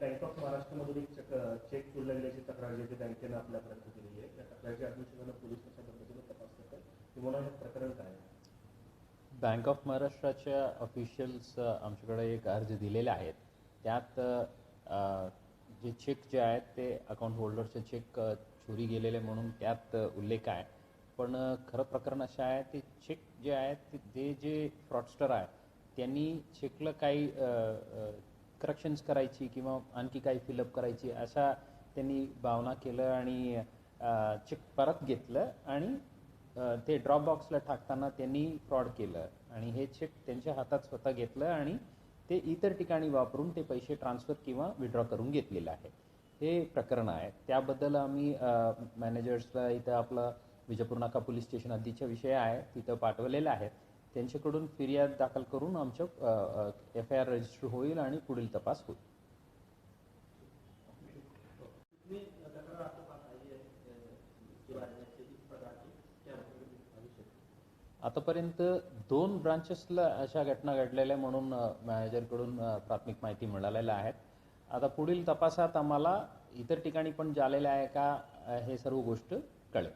Bank of महाराष्ट्रमधून एक Chak check उल्लंघल्याची तक्रार जी बँकेनं आपल्यापर्यंत दिली आहे. त्या तक्रारच्या अनुषंगानं पोलीस कशा पद्धतीने तपास करतात. तुम्हाला हे प्रकरण काय बँक ऑफ महाराष्ट्राच्या ऑफिशियल्स आमच्याकडे एक अर्ज दिलेले आहेत. त्यात जे चेक जे आहेत ते अकाउंट होल्डरचे चेक चोरी गेलेले म्हणून त्यात उल्लेख आहे. पण खरं प्रकरण असं आहे ते चेक जे आहेत ते ते जे फ्रॉडस्टर आहे त्यांनी चेकला काही करेक्शन्स करायची किंवा आणखी काही फिलअप करायची अशा त्यांनी भावना केलं आणि चेक परत घेतलं आणि ते ड्रॉप बॉक्सला टाकताना त्यांनी फ्रॉड केलं आणि हे चेक त्यांच्या हातात स्वतः घेतलं आणि ते इतर ठिकाणी वापरून ते पैसे ट्रान्सफर किंवा विड्रॉ करून घेतलेलं आहे. हे प्रकरण आहे. त्याबद्दल आम्ही मॅनेजर्सला इथं आपलं विजापूर नाका पोलीस स्टेशन हद्दीच्या विषय आहे तिथं पाठवलेलं आहे. त्यांच्याकडून फिर्याद दाखल करून आमचं एफ आय आर रजिस्टर होईल आणि पुढील तपास होईल. आतापर्यंत दोन ब्रांचेसला अशा घटना घडलेल्या म्हणून मॅनेजरकडून प्राथमिक माहिती मिळालेल्या आहेत. आता पुढील तपासात आम्हाला इतर ठिकाणी पण झालेल्या आहे का हे सर्व गोष्ट कळेल.